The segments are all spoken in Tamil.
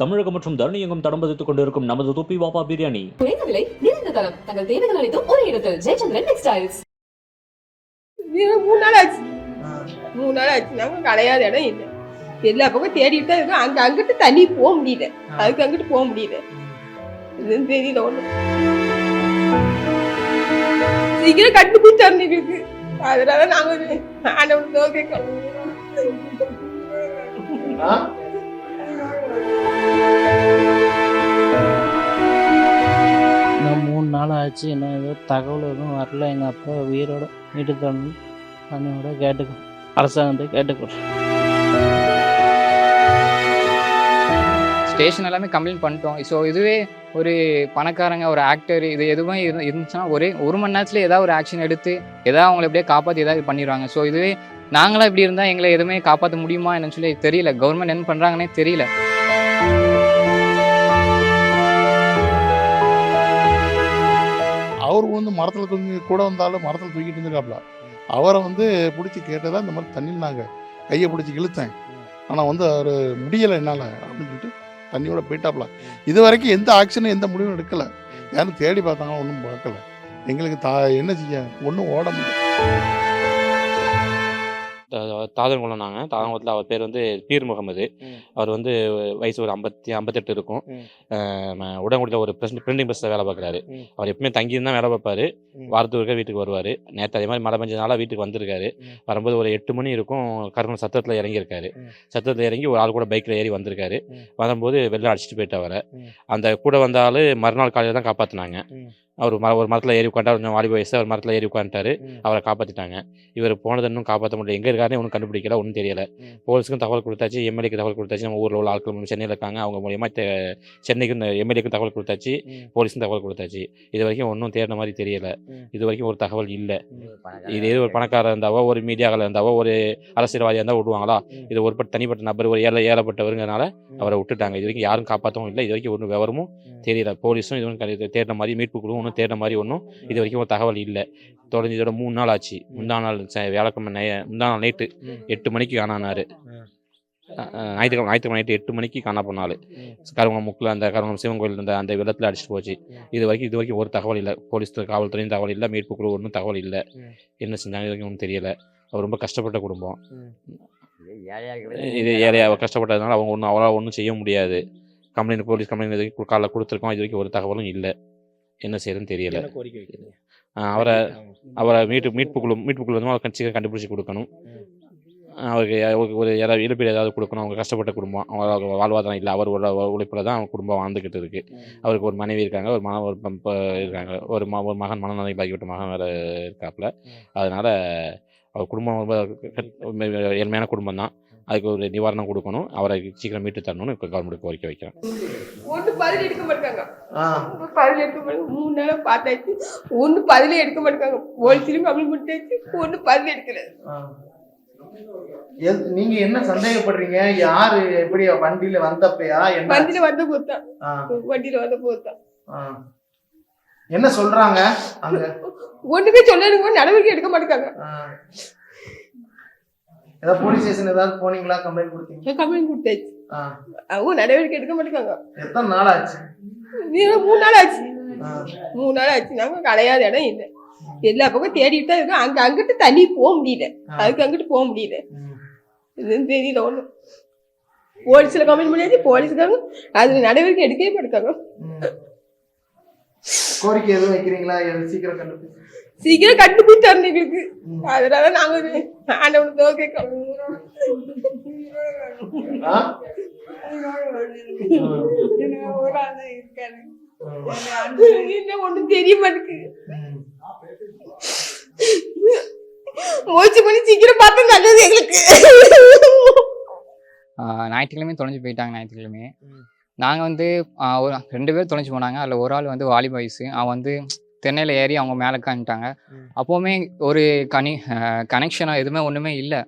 தமிழகம் மற்றும் தரணி எங்கும் தடம் பதித்துக் கொண்டிருக்கும் நமது தொப்பி வாப்பா பிரியாணி. குறைந்த விலை நிறைந்த தரம். தங்கள் தேவைகள் அனைத்தும் ஒரே இடத்தில். ஜெயச்சந்திரன் டெக்ஸ்டைல்ஸ் மூணு நாள் ஆச்சு. மூணு நாள் ஆச்சு. நாங்கள் கிடையாத இடம் இல்லை. எல்லா பக்கம் தேடிட்டு தான் இருக்கோம். அங்கே அங்கிட்டு தண்ணி போக முடியல. அதுக்கு அங்கிட்டு போக முடியல. இதுன்னு தெரியல ஒன்றும் சீக்கிரம் கண்டுபிடிச்சு தரணும் அதனால நாங்கள் ஆண்டவன் நோக்கி இன்னும் மூணு நாள் ஆச்சு. இன்னும் ஏதோ தகவல் எதுவும் வரல. எங்கள் அப்பா உயிரோட வீட்டு தரணும் பண்ணியோட கேட்டுக்கோ அரசாங்கத்தை கேட்டுக்கோ. ஸ்டேஷன் எல்லாமே கம்ப்ளைண்ட் பண்ணிட்டோம். ஸோ இதுவே ஒரு பணக்காரங்க ஒரு ஆக்டர் இது எதுவுமே இரு இருந்துச்சுன்னா ஒரே ஒரு மணி நேரத்தில் ஏதாவது ஒரு ஆக்ஷன் எடுத்து ஏதாவது அவங்கள எப்படியே காப்பாற்றி ஏதாவது பண்ணிடுவாங்க. ஸோ இதுவே நாங்களாம் இப்படி இருந்தால் எங்களை எதுவுமே காப்பாற்ற முடியுமா என்னன்னு சொல்லி தெரியல. கவர்மெண்ட் என்ன பண்ணுறாங்கன்னே தெரியல. அவர் வந்து மரத்தில் தூங்கி கூட வந்தாலும் மரத்தில் தூக்கிட்டு இருந்துருக்காப்ல. அவரை வந்து பிடிச்சி கேட்டதா இந்த மாதிரி தண்ணியில் நாங்கள் கையை பிடிச்சி இழுத்தேன். ஆனால் வந்து அவர் முடியலை என்னால் அப்படின்னு சொல்லிட்டு தண்ணியோட போயிட்டாப்ல. இது வரைக்கும் எந்த ஆக்ஷனும் எந்த முடிவும் எடுக்கலை. யாரும் தேடி பார்த்தாங்களோ ஒன்றும் பார்க்கல. எங்களுக்கு தா என்ன செய்ய? ஒன்றும் ஓட முடியல. தாதன்குளம் நாங்கள் தாதன்குளத்தில் அவர் பேர் வந்து பீர் முகமது. அவர் வந்து வயசு ஒரு ஐம்பத்தி ஐம்பத்தெட்டு இருக்கும். உடன்குடியில் ஒரு பிரிண்டிங் ப்ரெஸ்ஸில் வேலை பார்க்குறாரு. அவர் எப்பவுமே தங்கியிருந்தா வேலை பார்ப்பாரு. வாரத்துக்கு ஒருக்கா வீட்டுக்கு வருவார். நேற்று அதே மாதிரி மழை பெஞ்சனால வீட்டுக்கு வந்திருக்காரு. வரும்போது ஒரு எட்டு மணி இருக்கும் கருங்கல் சத்தத்தில் இறங்கியிருக்காரு. சத்தத்தில் இறங்கி ஒரு ஆள் கூட பைக்கில் ஏறி வந்திருக்காரு. வரும்போது வெளில அடிச்சிட்டு போயிட்டு அவரை. அந்த கூட வந்த ஆள் மறுநாள் காலையில் தான் காப்பாற்றினாங்க அவர் மர ஒரு மரத்தில் ஏறி உட்காண்டா கொஞ்சம் வாலிப வயசு அவர் மரத்தில் ஏறி உட்காந்துட்டாரு அவரை காப்பாற்றிட்டாங்க இவர் போனது இன்னும் காப்பாற்ற முடியல. எங்கே இருக்காருன்னு ஒன்றும் கண்டுபிடிக்கல ஒன்றும் தெரியல. போலீஸுக்கும் தகவல் கொடுத்தாச்சு எம்எல்ஏக்கு தகவல் கொடுத்தாச்சு. நம்ம ஊரில் உள்ள ஆட்கள் சென்னையில் இருக்காங்க. அவங்க மூலியமாக சென்னைக்கும் எம்எல்ஏக்கும் தகவல் கொடுத்தாச்சு போலீஸுக்கும் தகவல் கொடுத்தாச்சு. இது வரைக்கும் ஒன்றும் தேடின மாதிரி தெரியல. இது வரைக்கும் ஒரு தகவல் இல்லை. இது ஏதோ ஒரு பணக்காரர் இருந்தாவோ ஒரு மீடியாவில் இருந்தாவோ ஒரு அரசியல்வாதியாக இருந்தால் விடுவாங்களா? இது ஒரு பட் தனிப்பட்ட நபர் ஒரு ஏழை ஏழப்பட்டவருங்கிறனால அவரை விட்டுட்டாங்க. இது வரைக்கும் யாரும் காப்பாற்றவும் இல்லை. இது வரைக்கும் ஒன்றும் விவரமும் தெரியல. போலீஸும் இது ஒன்றும் தேடின மாதிரி மீட்பு குழுவும் ஒன்றும் தேடின மாதிரி ஒன்றும் இது வரைக்கும் ஒரு தகவல் இல்லை. தொடர்ந்து இதோட மூணு நாள் ஆச்சு. முந்தா நாள் வியாழக்கிழமை நை முந்தா நாள் நைட்டு எட்டு மணிக்கு காணானாரு. ஞாயிற்றுக்கிழமை ஞாயிற்றுக்கிழமை நைட்டு எட்டு மணிக்கு காணா போனாள் கருவங்க முக்கில் அந்த கருவங்க சிவன் கோயில் அந்த அந்த வெள்ளத்தில் அடிச்சிட்டு போச்சு. இது வரைக்கும் இது வரைக்கும் ஒரு தகவல் இல்லை. போலீஸ் காவல்துறையும் தகவல் இல்லை. மீட்பு குழு ஒன்றும் தகவல் இல்லை. என்ன செஞ்சாங்க இது வரைக்கும் ஒன்றும் தெரியல. அவர் ரொம்ப கஷ்டப்பட்ட குடும்பம். இது ஏழையாக கஷ்டப்பட்டதுனால அவங்க ஒன்றும் அவரால் ஒன்றும் செய்ய முடியாது. கம்ப்ளைண்ட் போலீஸ் கம்ப்ளைண்ட் இது வரைக்கும் காலைல கொடுத்துருக்கோம். இது வரைக்கும் ஒரு தகவலும் இல்லை. என்ன செய்யறதுன்னு தெரியல. அவரை அவரை மீட்டு மீட்பு குழு மீட்பு குழு வந்து அவரை சீக்கிரம் கண்டுபிடிச்சி கொடுக்கணும். அவருக்கு ஒரு ஏதாவது இழப்பீடு ஏதாவது கொடுக்கணும். அவங்க கஷ்டப்பட்ட குடும்பம். அவங்க வாழ்வாதாரம் இல்லை. அவர் உழைப்பில் தான் அவங்க குடும்பம் வாழ்ந்துக்கிட்டு இருக்கு. அவருக்கு ஒரு மனைவி இருக்காங்க. ஒரு மன ஒரு இருக்காங்க. ஒரு ம ஒரு மகன் மனநலை பாதிக்கப்பட்ட மகன் வேறு இருக்காப்புல. அதனால அவர் குடும்பம் ரொம்ப ஏழ்மையான குடும்பம் தான். அதுக்கு ஒரு நிவாரணம் கொடுக்கணும். அவரை சீக்கிரம் மீட்டு தரணும்னு இப்போ கவர்மெண்ட் கோரிக்கை வைக்கிறேன். ஒன்று பதில் எடுக்க மாட்டாங்க. பதில் எடுக்க மாட்டாங்க. மூணு நாளாக பார்த்தாச்சு. ஒன்று பதிலே எடுக்க மாட்டாங்க. போலீஸ்லையும் கம்ப்ளைண்ட் பண்ணிட்டாச்சு. ஒன்று பதில் எடுக்கல எது- நீங்க என்ன சந்தேகப்படுறீங்க? யாரு? எப்படி வண்டியில வந்தப்பயா? என்ன? வண்டியில் வந்த போத்தான் வண்டியில் வந்த போத்தான். என்ன சொல்றாங்க அங்க? ஒன்றுமே சொல்லணுங்க நடவடிக்கை எடுக்க மாட்டாங்க. ஏதாவது போலீஸ் ஸ்டேஷன் ஏதாவது போனீங்களா? கம்ப்ளைண்ட் கொடுத்தீங்க? கம்ப்ளைண்ட் கொடுத்தாச்சு. அவங்க நடவடிக்கை எடுக்க மாட்டாங்க. எத்தனை நாள் ஆச்சு மூணு நாள் ஆச்சு. மூணு நாள் ஆச்சு நாங்கள் கிடையாத இடம் இல்லை. எல்லா பக்கம் தேடிட்டு தான் இருக்கோம். அங்கே அங்கிட்டு தண்ணி போக முடியல. அதுக்கு அங்கிட்டு போக முடியல. இதுன்னு தெரியல ஒன்றும் போலீஸில் கம்ப்ளைண்ட் பண்ணியாச்சு போலீஸுக்காக அது நடவடிக்கை எடுக்கவே மாட்டாங்க. கோரிக்கை எதுவும் வைக்கிறீங்களா? சீக்கிரம் கண்டுபிடிச்சு சீக்கிரம் கண்டுபிடிச்சு தரணும் எங்களுக்கு. அதனால நாங்கள் ஆண்டவன் நோக்கி ஆ? இன்னும் ஒன்றும் தெரிய மாட்டேங்குது. முயற்சி பண்ணி சீக்கிரம் பார்த்தா நல்லது எங்களுக்கு ஞாயிற்றுக்கிழமை தொலைஞ்சு போயிட்டாங்க ஞாயிற்றுக்கிழமை நாங்கள் வந்து ஒரு ரெண்டு பேர் தொலைஞ்சு போனாங்க அதில் ஒரு ஆள் வந்து வாலிப வயசு அவன் வந்து தென்னையில் ஏறி அவங்க மேலே காணிட்டாங்க அப்போவுமே ஒரு கனி கனெக்ஷனோ எதுவுமே ஒன்றுமே இல்லை.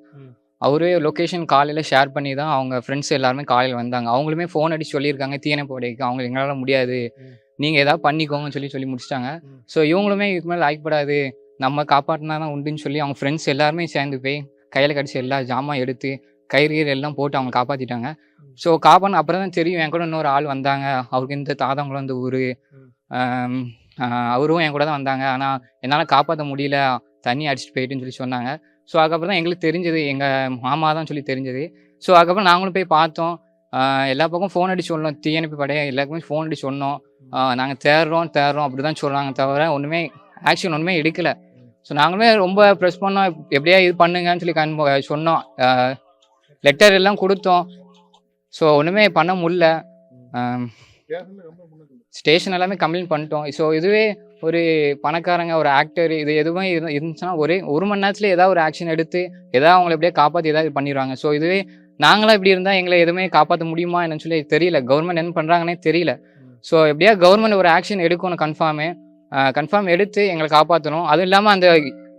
அவரே லொக்கேஷன் காலையில் ஷேர் பண்ணி தான் அவங்க ஃப்ரெண்ட்ஸ் எல்லாருமே காலையில் வந்தாங்க. அவங்களுமே ஃபோன் அடிச்சு சொல்லியிருக்காங்க தீயணை போடைக்கு. அவங்க எங்களால் முடியாது. நீங்கள் ஏதாவது பண்ணிக்கோங்கன்னு சொல்லி சொல்லி முடிச்சிட்டாங்க. ஸோ இவங்களுமே இதுக்கு மேலே லாய்க்கப்படாது நம்ம காப்பாற்றினா தான் உண்டுன்னு சொல்லி அவங்க ஃப்ரெண்ட்ஸ் எல்லாருமே சேர்ந்து போய் கையில் கடிச்சு எல்லா ஜாமான் எடுத்து கயிறு கயிறு எல்லாம் போட்டு அவங்க காப்பாற்றிட்டாங்க ஸோ காப்பான அப்புறம் தான் தெரியும். என் கூட இன்னொரு ஆள் வந்தாங்க. அவருக்கு இந்த தாதங்குளம் இந்த ஊர். அவரும் என் கூட தான் வந்தாங்க. ஆனால் என்னால் காப்பாற்ற முடியல. தண்ணி அடிச்சுட்டு போயிட்டுன்னு சொல்லி சொன்னாங்க. ஸோ அதுக்கப்புறம் தான் எங்களுக்கு தெரிஞ்சது. எங்கள் மாமா தான் சொல்லி தெரிஞ்சது. ஸோ அதுக்கப்புறம் நாங்களும் போய் பார்த்தோம். எல்லா பக்கம் ஃபோன் அடிச்சு சொன்னோம். தீயணைப்பு படையை எல்லாருக்குமே ஃபோன் அடிச்சு சொன்னோம். நாங்கள் தேடுறோம் தேடுறோம். அப்படி தான் சொல்கிறாங்க தவிர ஒன்றுமே ஆக்ஷன் ஒன்றுமே எடுக்கலை. ஸோ நாங்களுமே ரொம்ப ப்ரெஸ் பண்ணோம். எப்படியா இது பண்ணுங்கன்னு சொல்லி கண் சொன்னோம். லெட்டர் எல்லாம் கொடுத்தோம். ஸோ ஒன்றுமே பண்ண முடில ஸ்டேஷன் எல்லாமே கம்ப்ளைண்ட் பண்ணிட்டோம். ஸோ இதுவே ஒரு பணக்காரங்க ஒரு ஆக்டர் இது எதுவுமே இரு- இருந்துச்சுன்னா ஒரே ஒரு மணி நேரத்தில் ஏதாவது ஒரு ஆக்ஷன் எடுத்து ஏதாவது அவங்கள எப்படியே காப்பாற்றி ஏதாவது பண்ணிடுவாங்க. ஸோ இதுவே நாங்களாம் இப்படி இருந்தால் எங்களை எதுவுமே காப்பாற்ற முடியுமா என்னன்னு சொல்லி தெரியல. கவர்மெண்ட் என்ன பண்ணுறாங்கன்னே தெரியல. ஸோ எப்படியா கவர்மெண்ட் ஒரு ஆக்ஷன் எடுக்கணும் கன்ஃபார்மு கன்ஃபார்ம் எடுத்து எங்களை காப்பாற்றணும் அதுவும் இல்லாமல் அந்த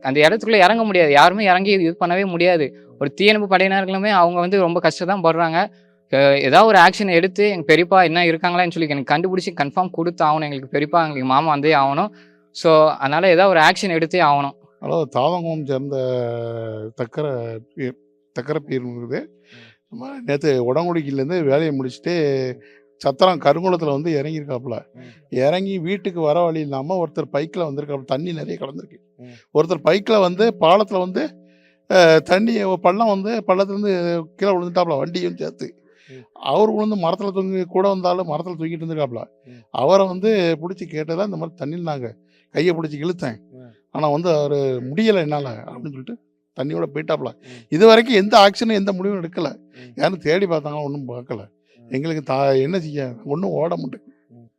அந்த இடத்துக்குள்ளே இறங்க முடியாது. யாருமே இறங்கி இது பண்ணவே முடியாது. ஒரு தீயணைப்பு படையினர்களுமே அவங்க வந்து ரொம்ப கஷ்டம் தான் படுறாங்க. ஏதாவது ஒரு ஆக்ஷன் எடுத்து எங்கள் பெரியப்பா என்ன இருக்காங்களான்னு சொல்லி எனக்கு கண்டுபிடிச்சி கன்ஃபார்ம் கொடுத்து ஆகணும். எங்களுக்கு பெரியப்பா எங்களுக்கு மாமா வந்தே ஆகணும். ஸோ அதனால் ஏதாவது ஒரு ஆக்ஷன் எடுத்தே ஆகணும். அதாவது தாதங்குளம் சேர்ந்த தக்கரை பீர் தக்கரை பீர் நம்ம நேற்று உடங்குடிக்கிலேருந்து வேலையை முடிச்சுட்டு சத்திரம் கருங்குளத்தில் வந்து இறங்கியிருக்காப்புல. இறங்கி வீட்டுக்கு வர வழி இல்லாமல் ஒருத்தர் பைக்கில் வந்திருக்காப்புல. தண்ணி நிறைய கலந்துருக்கு. ஒருத்தர் பைக்கில் வந்து பாலத்தில் வந்து தண்ணி பள்ளம் வந்து பள்ளத்துலேருந்து கீழே விழுந்துட்டாப்புல. வண்டியும் சேர்த்து. அவர் விழுந்து மரத்தில் தூங்கி கூட வந்தாலும் மரத்தில் தூங்கிட்டு இருந்திருக்காப்புல அவரை வந்து பிடிச்சி கேட்டதா இந்த மாதிரி தண்ணியில் நாங்கள் கையை பிடிச்சி இழுத்தேன். ஆனால் வந்து அவர் முடியலை என்னால் அப்படின்னு சொல்லிட்டு தண்ணியோட போயிட்டாப்புல இது வரைக்கும் எந்த ஆக்ஷனும் எந்த முடிவும் எடுக்கலை. யாரும் தேடி பார்த்தாங்க ஒன்றும் பார்க்கல. எங்களுக்கு தா என்ன செய்ய ஒன்றும் ஓட முடியும்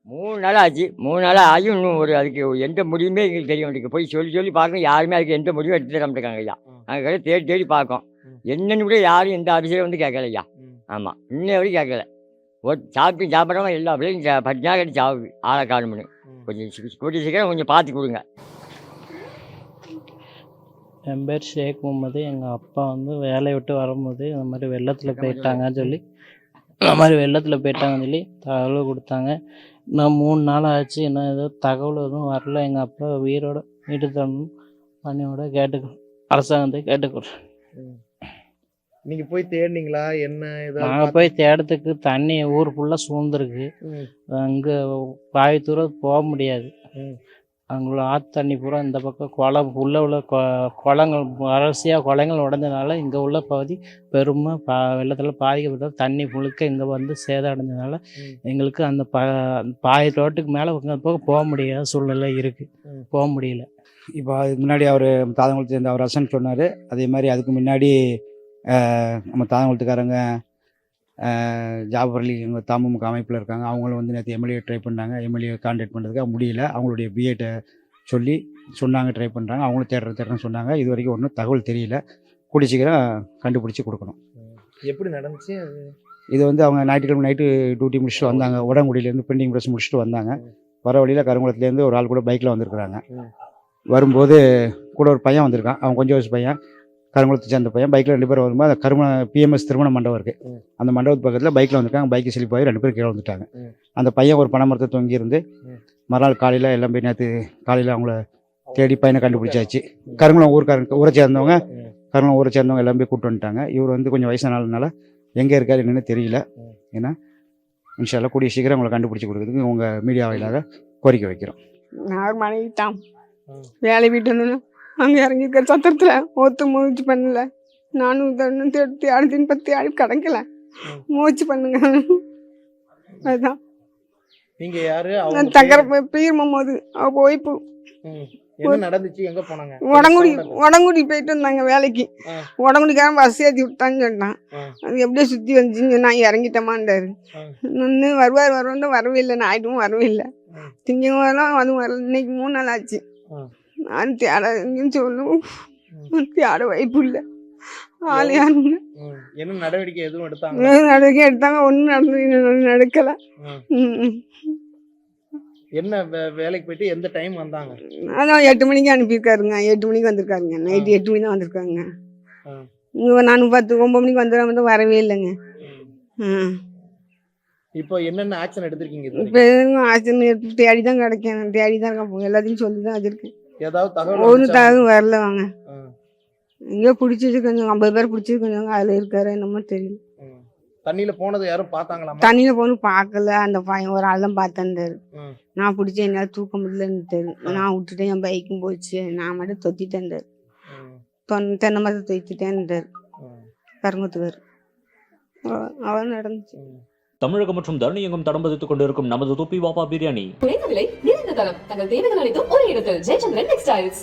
மூணு நாள் ஆச்சு. மூணு நாள் ஆகி இன்னும் ஒரு அதுக்கு எந்த முடிவுமே எங்களுக்கு தெரிய மாட்டேங்குது. போய் சொல்லி சொல்லி பார்க்கணும். யாருமே அதுக்கு எந்த முடிவும் எடுத்து தர மாட்டேங்காங்க ஐயா. நாங்கள் தேடி தேடி பார்க்கோம் என்னன்னு கூட யாரும் எந்த ஆஃபீஸரும் வந்து கேட்கல ஐயா. ஆமாம் இன்னை வரைக்கும் கேட்கல. ஒரு சாப்பிட்டு சாப்பிட்றவங்க எல்லா பிள்ளையும் பத்து நாள் கட்டி சாவுது ஆளை காணும்னு கொஞ்சம் கூடிய சீக்கிரம் கொஞ்சம் பார்த்து கொடுங்க. என் பேர் ஷேக் முகமது. எங்கள் அப்பா வந்து வேலையை விட்டு வரும்போது இந்த மாதிரி வெள்ளத்தில் போயிட்டாங்கன்னு சொல்லி இந்த மாதிரி வெள்ளத்தில் போயிட்டாங்கன்னு சொல்லி தகவல் கொடுத்தாங்க. இன்னும் மூணு நாள் ஆச்சு. இன்னும் ஏதோ தகவல் எதுவும் வரல. எங்கள் அப்பா உயிரோட வீட்டு தரணும். பண்ணியோட கேட்டுக்கணும் அரசாங்கத்தை கேட்டுக்கிறோம் நீங்க போய் தேடினீங்களா என்ன நாங்கள் போய் தேடத்துக்கு தண்ணி ஊர் ஃபுல்லாக சூழ்ந்துருக்கு. அங்கே பாதி தூரம் போக முடியாது. அங்குள்ள ஆற்று தண்ணி பூரா இந்த பக்கம் குளம் உள்ள உள்ள கொ- குளங்கள் வறட்சியாக குளங்கள் உடஞ்சதுனால இங்கே உள்ள பகுதி பெருமை பா வெள்ளத்தில் பாதிக்கப்பட்ட தண்ணி முழுக்க இங்கே வந்து சேதம் அடைஞ்சதுனால ம். எங்களுக்கு அந்த ப பாதி ரோட்டுக்கு மேலே பக்கம் போக முடியாத சூழ்நிலை இருக்குது. போக முடியல இப்போ அதுக்கு முன்னாடி அவர் தாதங்குளத்து சேர்ந்த அவர் ரசன் சொன்னார் அதே மாதிரி அதுக்கு முன்னாடி நம்ம தாதங்குளத்துக்காரங்க ஜாபர் அலி எங்கள் தமுக அமைப்பில் இருக்காங்க. அவங்களும் வந்து நேற்று எம்எல்ஏ ட்ரை பண்ணாங்க. எம்எல்ஏ கான்டாக்ட் பண்ணுறதுக்கு முடியல. அவங்களுடைய பிஎட்டை சொல்லி சொன்னாங்க ட்ரை பண்ணுறாங்க அவங்களும் தேடுற தேடுறேன்னு சொன்னாங்க. இது வரைக்கும் ஒன்றும் தகவல் தெரியல. சீக்கிரம் கண்டுபிடிச்சி கொடுக்கணும். எப்படி நடந்துச்சு? இது வந்து அவங்க ஞாயிற்றுக்கிழமை நைட்டு டியூட்டி முடிச்சுட்டு வந்தாங்க. உடங்குடியிலேருந்து பெண்டிங் ப்ரெஸ் முடிச்சுட்டு வந்தாங்க. வர வழியில் கருங்குளத்துலேருந்து ஒரு ஆள் கூட பைக்கில் வந்திருக்கிறாங்க. வரும்போது கூட ஒரு பையன் வந்திருக்கான். அவன் கொஞ்சம் வயசு பையன். கருங்குளத்தை சேர்ந்த பையன். பைக்கில் ரெண்டு பேர் வரும்போது அந்த கரும பிஎம்எஸ் திருமண மண்டபம் இருக்குது. அந்த மண்டபத்து பக்கத்தில் பைக்கில் வந்திருக்காங்க. பைக்கு ஸ்லிப் ஆகி ரெண்டு பேர் கீழே வந்துட்டாங்க. அந்த பையன் ஒரு பனைமரத்தை தொங்கி இருந்து ம். மறுநாள் காலையில் எல்லாம் போய் நேற்று காலையில் அவங்கள தேடி பையனை கண்டுபிடிச்சாச்சு. கருங்குளம் ஊருக்காரங்க ஊரை சேர்ந்தவங்க. கருங்குளம் ஊரை சேர்ந்தவங்க எல்லாம் போய் கூப்பிட்டு வந்துட்டாங்க. இவர் வந்து கொஞ்சம் வயசானாலனால எங்கே இருக்காரு என்னன்னு தெரியல. ஏன்னா இன்ஷால்லா கூடிய சீக்கிரம் உங்களை கண்டுபிடிச்சி கொடுக்குறதுக்கு உங்கள் மீடியா வாயிலாக கோரிக்கை வைக்கிறோம். நான் மனைவி தான். வேலை வீட்டு வந்து அங்கே இறங்கியிருக்க சத்திரத்தில் ஒத்து முயற்சி பண்ணல. நானும் தண்ணும் தேடி தேடி தின் பத்தி ஆள் கிடைக்கல. ம். முயற்சி பண்ணுங்க. அதுதான் நீங்க யாரு? நான் தக்கர பேரு? போது அவ போய் நடந்துச்சு? எங்க போனாங்க? உடங்குடி சவுண்ட் உடங்குடி போயிட்டு வந்தாங்க வேலைக்கு. உடங்குடிக்காரன் பஸ் ஏற்றி விட்டான்னு சொன்னான். அது எப்படியோ சுற்றி வந்துச்சுன்னு சொன்னா இறங்கிட்டமான்டாரு. ஆ. இன்னும் வருவார் வருவான்னு வரவே இல்லை. ஞாயிற்றும் வரவே இல்லை. ம். திங்கலாம் அதுவும் வரல. இன்னைக்கு மூணு நாள் ஆச்சு. தேட எங்கேயும் சொல்லும் தேட வாய்ப்பு இல்லை. ம். என்ன நடவடிக்கை எதுவும் எடுத்தாங்க? நடக்க எடுத்தாங்க? ஒன்றும் நடந்து நடக்கல. என்ன வேலைக்கு போயிட்டு எந்த டைம் வந்தாங்க? அதான் எட்டு மணிக்கு அனுப்பியிருக்காருங்க. எட்டு மணிக்கு வந்திருக்காருங்க. நைட்டு எட்டு மணி தான் வந்திருக்காங்க. நான் பத்து ஒம்பது மணிக்கு வந்துடுற வந்து வரவே இல்லைங்க. இப்போ என்னென்ன ஆக்ஷன் எடுத்திருக்கீங்க இப்போ தேடி தான் கிடைக்கேன். தேடி தான் இருக்கேன். எல்லாத்தையும் சொல்லி தான் வச்சுருக்கேன். ஏதாவது தகவல் ஒரு வந்துச்சா? தகவல் வரல வாங்க. ஆ. இங்கே பிடிச்சிருக்கோங்க ஐம்பது பேர் பிடிச்சிருக்கோங்க அதில் இருக்காரு என்னமோ தெரியல. தண்ணியில போனது யாரும் தண்ணியில் போகணும் பார்க்கல. அந்த பையன் ஒரு ஆள் தான் பார்த்தாரு ம். நான் பிடிச்ச என்னால் தூக்க முடியலன்ட்டாரு. நான் விட்டுட்டேன் என் பைக்கும் போச்சு. நான் மட்டும். தொன் தென்னை மரத்தை தொத்திட்டேன்ட்டாரு ம். கருங்கத்துக்கார் அவன் நடந்துச்சு. தமிழகம் மற்றும் தரணி எங்கும் தடம் பதித்துக் கொண்டிருக்கும் நமது தொப்பி வாப்பா பிரியாணி. குறைந்த விலை நிறைந்த தங்கள் தேவைகள் அனைத்தும் ஒரு இடத்தில். ஜெயச்சந்திரன் டெக்ஸ்டைல்ஸ்